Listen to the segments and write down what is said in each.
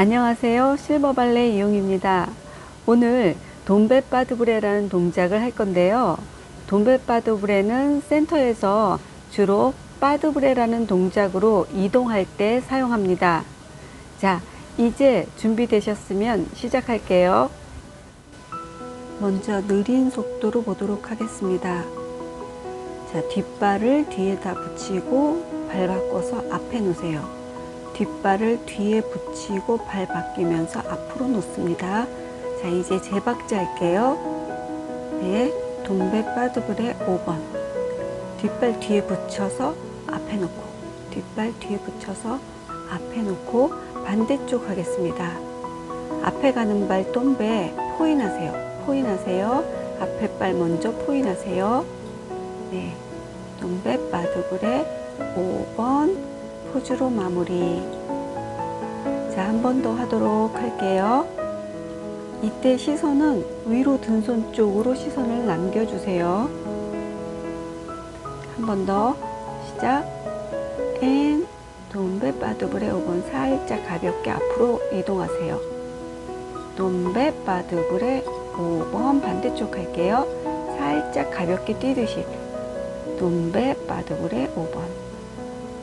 안녕하세요. 실버발레 이용입니다. 오늘 돈베바드브레라는 동작을 할 건데요. 돈베바드브레는 센터에서 주로 바드브레라는 동작으로 이동할 때 사용합니다. 자, 이제 준비되셨으면 시작할게요. 먼저 느린 속도로 보도록 하겠습니다. 자, 뒷발을 뒤에다 붙이고 발 바꿔서 앞에 놓으세요. 뒷발을 뒤에 붙이고 발 바뀌면서 앞으로 놓습니다. 자, 이제 제 박자 할게요. 네, 돈베 빠드블의 5번. 뒷발 뒤에 붙여서 앞에 놓고, 뒷발 뒤에 붙여서 앞에 놓고 반대쪽 하겠습니다. 앞에 가는 발 돈베 포인하세요. 포인하세요. 앞에 발 먼저 포인하세요. 네, 돈베 빠드블의 5번 포즈로 마무리. 자, 한 번 더 하도록 할게요. 이때 시선은 위로 든 손 쪽으로 시선을 남겨주세요. 한 번 더 시작. 앤 돈베 바드블의 5번 살짝 가볍게 앞으로 이동하세요. 돈베 바드블의 5번 반대쪽 할게요. 살짝 가볍게 뛰듯이 돈베 바드블의 5번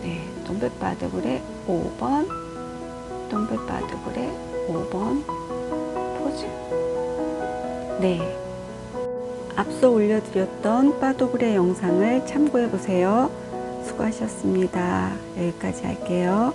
네, 돈베바드블의 5번, 돈베바드블의 5번 포즈. 네. 앞서 올려드렸던 바도블의 영상을 참고해 보세요. 수고하셨습니다. 여기까지 할게요.